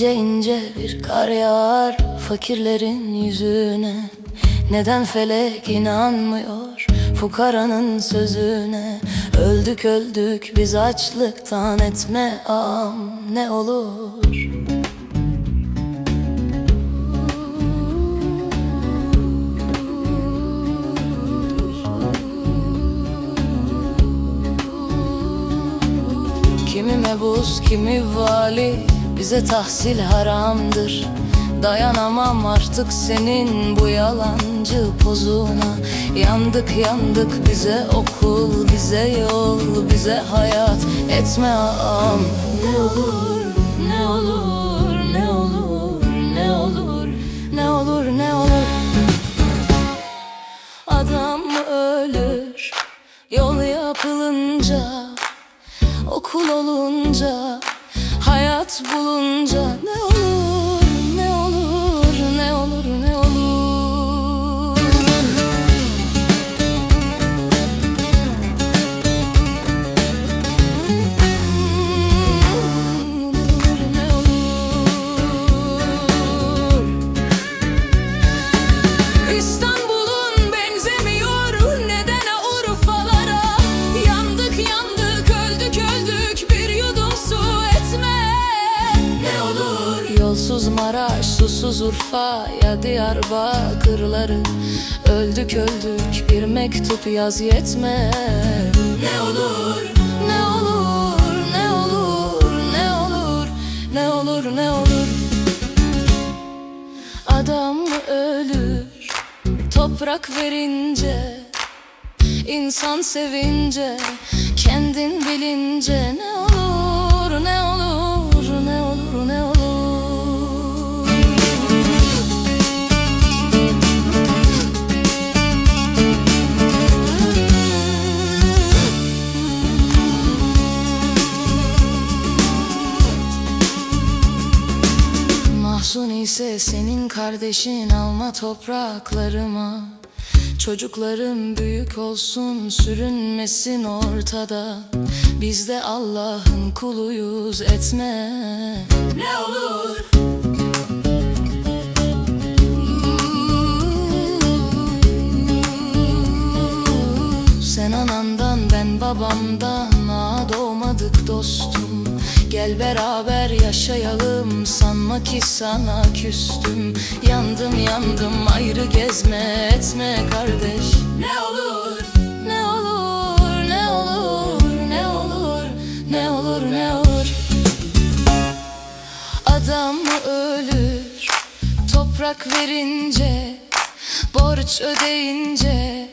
İnce ince bir kar yağar fakirlerin yüzüne. Neden felek inanmıyor fukaranın sözüne? Öldük öldük biz açlıktan etme am ne olur? Kimi mebus kimi vali bize tahsil haramdır. Dayanamam artık senin bu yalancı pozuna. Yandık yandık bize okul bize yol bize hayat. Etme ağam. Ne olur ne olur ne olur ne olur ne olur ne olur. Adam ölür yol yapılınca Okul olunca, hayat bulunca ne Susuz Urfa ya Diyarbakırları. Öldük öldük bir mektup yaz yetme. Ne olur Ne olur ne olur ne olur ne olur ne olur. Adam ölür? Toprak verince insan sevince Kendin senin kardeşin alma topraklarıma. Çocuklarım büyük olsun sürünmesin ortada. Biz de Allah'ın kuluyuz etme. Ne olur. Sen anandan ben babamdan Ağa doğmadık dostum Gel beraber yaşayalım. Sanma ki sana küstüm. Yandım yandım. Ayrı gezme etme kardeş. Ne olur. Ne olur ne olur ne olur ne olur ne olur. Adam ölür? Toprak verince Borç ödeyince